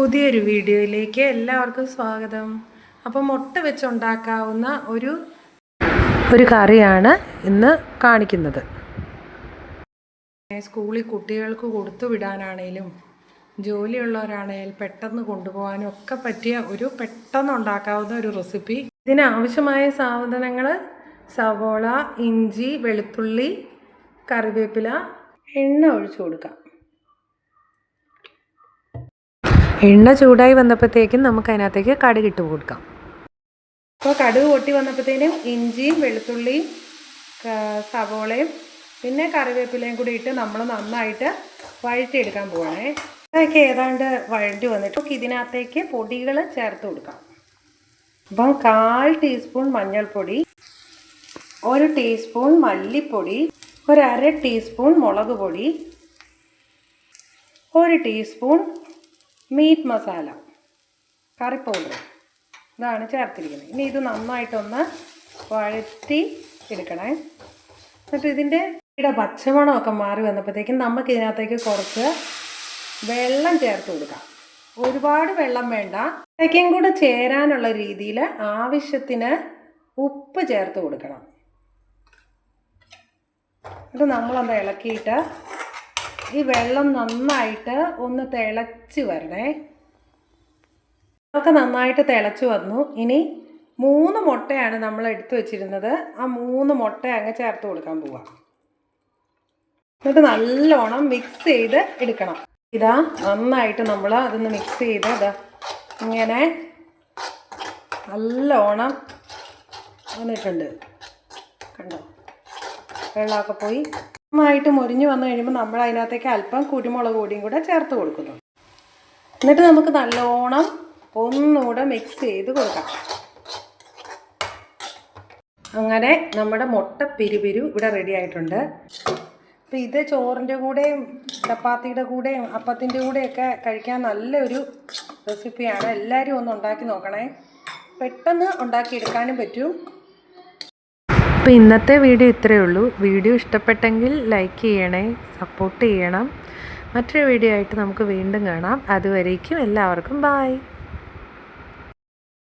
പുതിയൊരു വീഡിയോയിലേക്ക് എല്ലാവർക്കും സ്വാഗതം. അപ്പോൾ മുട്ട വെച്ചുണ്ടാക്കാവുന്ന ഒരു ഒരു കറിയാണ് ഇന്ന് കാണിക്കുന്നത്. സ്കൂളിൽ കുട്ടികൾക്ക് കൊടുത്തു വിടാനാണേലും ജോലിയുള്ളവരാണേൽ പെട്ടെന്ന് കൊണ്ടുപോകാനും ഒക്കെ പറ്റിയ ഒരു പെട്ടെന്ന് ഉണ്ടാക്കാവുന്ന ഒരു റെസിപ്പി. ഇതിനാവശ്യമായ സാധനങ്ങൾ സവോള ഇഞ്ചി വെളുത്തുള്ളി കറിവേപ്പില എണ്ണ ഒഴിച്ചു കൊടുക്കാം. എണ്ണ ചൂടായി വന്നപ്പോഴത്തേക്കും നമുക്ക് അതിനകത്തേക്ക് കടുക് ഇട്ട് കൊടുക്കാം. അപ്പോൾ കടുക് പൊട്ടി വന്നപ്പോഴത്തേനും ഇഞ്ചിയും വെളുത്തുള്ളിയും സവോളയും പിന്നെ കറിവേപ്പിലയും കൂടി ഇട്ട് നമ്മൾ നന്നായിട്ട് വഴറ്റിയെടുക്കാൻ പോവാണേ. അതൊക്കെ ഏതാണ്ട് വഴറ്റി വന്നിട്ട് നമുക്ക് ഇതിനകത്തേക്ക് പൊടികൾ ചേർത്ത് കൊടുക്കാം. അപ്പം കാൽ ടീസ്പൂൺ മഞ്ഞൾപ്പൊടി ഒരു ടീസ്പൂൺ മല്ലിപ്പൊടി ഒരു അര ടീസ്പൂൺ മുളക് പൊടി ഒരു teaspoon meat masala curry powder ഇതാണ് ചേർത്തിരിക്കുന്നത്. ഇനി ഇത് നന്നായിട്ടൊന്ന് വഴറ്റി എടുക്കണേ. എന്നിട്ട് ഇതിന്റെ ഇവിടെ പച്ചമണമൊക്കെ മാറി വന്നപ്പോഴത്തേക്കും നമുക്ക് ഇതിനകത്തേക്ക് കുറച്ച് വെള്ളം ചേർത്ത് കൊടുക്കാം. ഒരുപാട് വെള്ളം വേണ്ട. ഇതൊക്കെയും കൂടെ ചേരാനുള്ള രീതിയിൽ ആവശ്യത്തിന് ഉപ്പ് ചേർത്ത് കൊടുക്കണം. എന്നിട്ട് നമ്മളൊന്ന് ഇളക്കിയിട്ട് ഈ വെള്ളം നന്നായിട്ട് ഒന്ന് തിളച്ച് വരണേ. ഒക്കെ നന്നായിട്ട് തിളച്ച് വന്നു. ഇനി മൂന്ന് മുട്ടയാണ് നമ്മൾ എടുത്തു വെച്ചിരുന്നത്. ആ മൂന്ന് മുട്ട അങ്ങ് ചേർത്ത് കൊടുക്കാൻ പോവാം. എന്നിട്ട് നല്ലോണം മിക്സ് ചെയ്ത് എടുക്കണം. ഇതാ നന്നായിട്ട് നമ്മൾ അതൊന്ന് മിക്സ് ചെയ്ത് ഇതാ ഇങ്ങനെ നല്ലോണം വന്നിട്ടുണ്ട്. കണ്ടോ? വെള്ളമൊക്കെ പോയി. നന്നായിട്ട് മുരിഞ്ഞ് വന്നു കഴിയുമ്പോൾ നമ്മൾ അതിനകത്തേക്ക് അല്പം കുരുമുളക് പൊടിയും കൂടെ ചേർത്ത് കൊടുക്കുന്നു. എന്നിട്ട് നമുക്ക് നല്ലോണം ഒന്നുകൂടെ മിക്സ് ചെയ്ത് കൊടുക്കാം. അങ്ങനെ നമ്മുടെ മുട്ട പിരിപിരു ഇവിടെ റെഡി ആയിട്ടുണ്ട്. അപ്പോൾ ഇത് ചോറിന്റെ കൂടെയും ചപ്പാത്തിയുടെ കൂടെയും അപ്പത്തിന്റെ കൂടെയൊക്കെ കഴിക്കാൻ നല്ലൊരു റെസിപ്പിയാണ് എല്ലാവരും ഒന്ന് ഉണ്ടാക്കി നോക്കണേ. പെട്ടെന്ന് ഉണ്ടാക്കിയെടുക്കാനും പറ്റും. അപ്പോൾ ഇന്നത്തെ വീഡിയോ ഇത്രയേ ഉള്ളൂ. വീഡിയോ ഇഷ്ടപ്പെട്ടെങ്കിൽ ലൈക്ക് ചെയ്യണേ സപ്പോർട്ട് ചെയ്യണം. മറ്റൊരു വീഡിയോ ആയിട്ട് നമുക്ക് വീണ്ടും കാണാം. അതുവരേക്കും എല്ലാവർക്കും ബായ്